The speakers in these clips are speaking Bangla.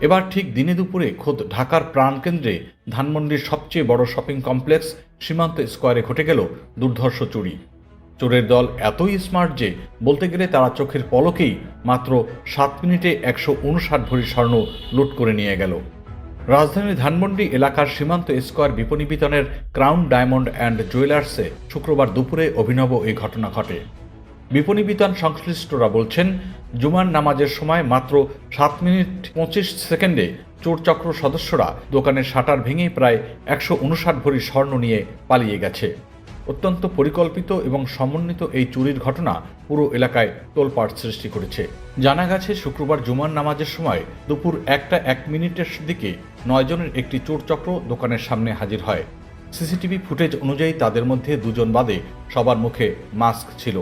এবার ঠিক দিনে দুপুরে খোদ ঢাকার প্রাণকেন্দ্রে ধানমন্ডির সবচেয়ে বড় শপিং কমপ্লেক্স সীমান্ত স্কোয়ারে ঘটে গেল দুর্ধর্ষ চুরি। চোরের দল এতই স্মার্ট যে বলতে গেলে তারা চোখের পলকেই মাত্র সাত মিনিটে একশো উনষাট ভরি স্বর্ণ লুট করে নিয়ে গেল। রাজধানীর ধানমন্ডি এলাকার সীমান্ত স্কোয়ার বিপণী বিতনের ক্রাউন ডায়মন্ড অ্যান্ড জুয়েলার্সে শুক্রবার দুপুরে অভিনব এই ঘটনা ঘটে। বিপণী বিতান সংশ্লিষ্টরা বলছেন, জুমার নামাজের সময় মাত্র সাত মিনিট পঁচিশ সেকেন্ডে চোরচক্র সদস্যরা দোকানের শাটার ভেঙে প্রায় একশো উনষাট ভরি স্বর্ণ নিয়ে পালিয়ে গেছে। অত্যন্ত পরিকল্পিত এবং সমন্বিত এই চুরির ঘটনা পুরো এলাকায় তোলপাড় সৃষ্টি করেছে। জানা গেছে, শুক্রবার জুমার নামাজের সময় দুপুর একটা এক মিনিটের দিকে নয়জনের একটি চোরচক্র দোকানের সামনে হাজির হয়। সিসিটিভি ফুটেজ অনুযায়ী তাদের মধ্যে দুজন বাদে সবার মুখে মাস্ক ছিল।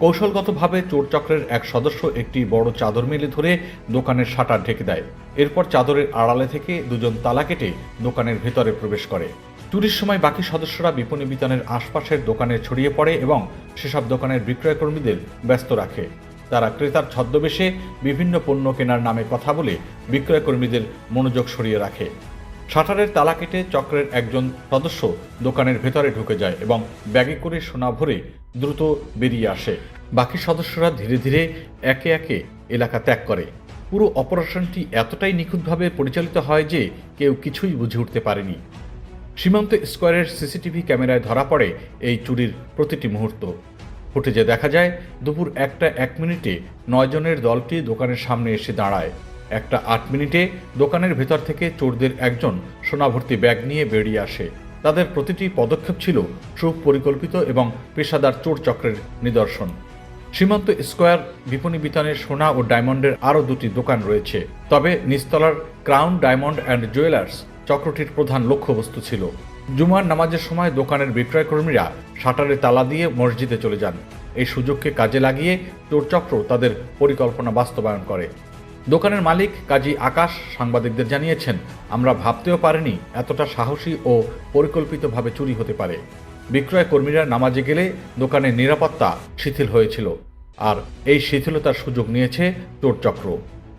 কৌশলগতভাবে চোরচক্রের এক সদস্য একটি বড় চাদর মেলে ধরে দোকানের শাটার ঢেকে দেয়। এরপর চাদরের আড়ালে থেকে দুজন তালা কেটে দোকানের ভেতরে প্রবেশ করে। চুরির সময় বাকি সদস্যরা বিপণী বিতানের আশপাশের দোকানে ছড়িয়ে পড়ে এবং সেসব দোকানের বিক্রয়কর্মীদের ব্যস্ত রাখে। তারা ক্রেতার ছদ্মবেশে বিভিন্ন পণ্য কেনার নামে কথা বলে বিক্রয়কর্মীদের মনোযোগ সরিয়ে রাখে। শাটারের তালা কেটে চক্রের একজন সদস্য দোকানের ভেতরে ঢুকে যায় এবং ব্যাগে করে সোনা ভরে দ্রুত বেরিয়ে আসে। বাকি সদস্যরা ধীরে ধীরে একে একে এলাকা ত্যাগ করে। পুরো অপারেশনটি এতটাই নিখুঁতভাবে পরিচালিত হয় যে কেউ কিছুই বুঝে উঠতে পারেনি। সীমান্ত স্কোয়ারের সিসিটিভি ক্যামেরায় ধরা পড়ে এই চুরির প্রতিটি মুহূর্ত। ফুটেজে দেখা যায়, দুপুর একটা এক মিনিটে নয়জনের দলটি দোকানের সামনে এসে দাঁড়ায়। একটা আট মিনিটে দোকানের ভেতর থেকে চোরদের একজন সোনাভর্তি ব্যাগ নিয়ে বেরিয়ে আসে। তাদের প্রতিটি পদক্ষেপ ছিল সুপরিকল্পিত এবং পেশাদার চোর চক্রের নিদর্শন। সীমান্ত স্কোয়ার, বিপণী বিতানের সোনা ও ডায়মন্ডের আরও দুটি দোকান রয়েছে। তবে নিস্তলার ক্রাউন, ডায়মন্ড অ্যান্ড জুয়েলার্স চক্রটির প্রধান লক্ষ্যবস্তু ছিল। জুমার নামাজের সময় দোকানের বিক্রয়কর্মীরা শাটারে তালা দিয়ে মসজিদে চলে যান। এই সুযোগকে কাজে লাগিয়ে চোরচক্র তাদের পরিকল্পনা বাস্তবায়ন করে। দোকানের মালিক কাজী আকাশ সাংবাদিকদের জানিয়েছেন, আমরা ভাবতেও পারিনি এতটা সাহসী ও পরিকল্পিতভাবে চুরি হতে পারে। বিক্রয় কর্মীরা নামাজে গেলে দোকানের নিরাপত্তা শিথিল হয়েছিল। আর এই শিথিলতার সুযোগ নিয়েছে চোরচক্র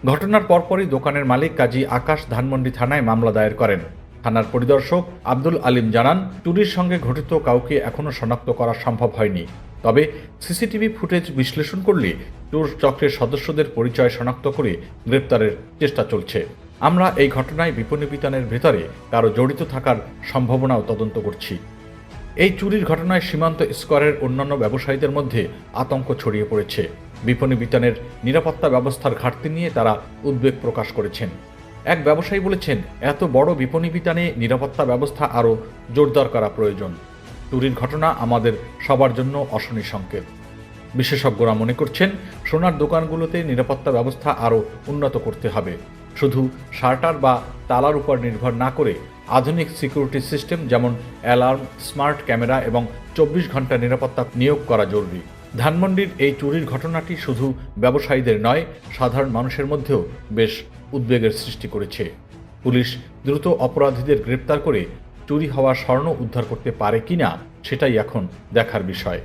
ঘটনার পরপরই দোকানের মালিক কাজী আকাশ ধানমন্ডি থানায় মামলা দায়ের করেন। থানার পরিদর্শক আব্দুল আলিম জানান, চুরির সঙ্গে ঘটিত কাউকে এখনও শনাক্ত করা সম্ভব হয়নি। তবে সিসিটিভি ফুটেজ বিশ্লেষণ করলে চোর চক্রের সদস্যদের পরিচয় শনাক্ত করে গ্রেপ্তারের চেষ্টা চলছে। আমরা এই ঘটনায় বিপণী বিতানের ভেতরে কারও জড়িত থাকার সম্ভাবনাও তদন্ত করছি। এই চুরির ঘটনায় সীমান্ত স্কোয়ারের অন্যান্য ব্যবসায়ীদের মধ্যে আতঙ্ক ছড়িয়ে পড়েছে। বিপণী বিতানের নিরাপত্তা ব্যবস্থার ঘাটতি নিয়ে তারা উদ্বেগ প্রকাশ করেছেন। এক ব্যবসায়ী বলেছেন, এত বড় বিপণী বিতানে নিরাপত্তা ব্যবস্থা আরও জোরদার করা প্রয়োজন। চুরির ঘটনা আমাদের সবার জন্য অশনি সংকেত। বিশেষজ্ঞরা মনে করছেন, সোনার দোকানগুলোতে নিরাপত্তা ব্যবস্থা আরও উন্নত করতে হবে। শুধু শার্টার বা তালার উপর নির্ভর না করে আধুনিক সিকিউরিটি সিস্টেম যেমন অ্যালার্ম, স্মার্ট ক্যামেরা এবং চব্বিশ ঘণ্টা নিরাপত্তা নিয়োগ করা জরুরি। ধানমন্ডির এই চুরির ঘটনাটি শুধু ব্যবসায়ীদের নয়, সাধারণ মানুষের মধ্যেও বেশ উদ্বেগের সৃষ্টি করেছে। পুলিশ দ্রুত অপরাধীদের গ্রেপ্তার করে চুরি হওয়া স্বর্ণ উদ্ধার করতে পারে কিনা সেটাই এখন দেখার বিষয়।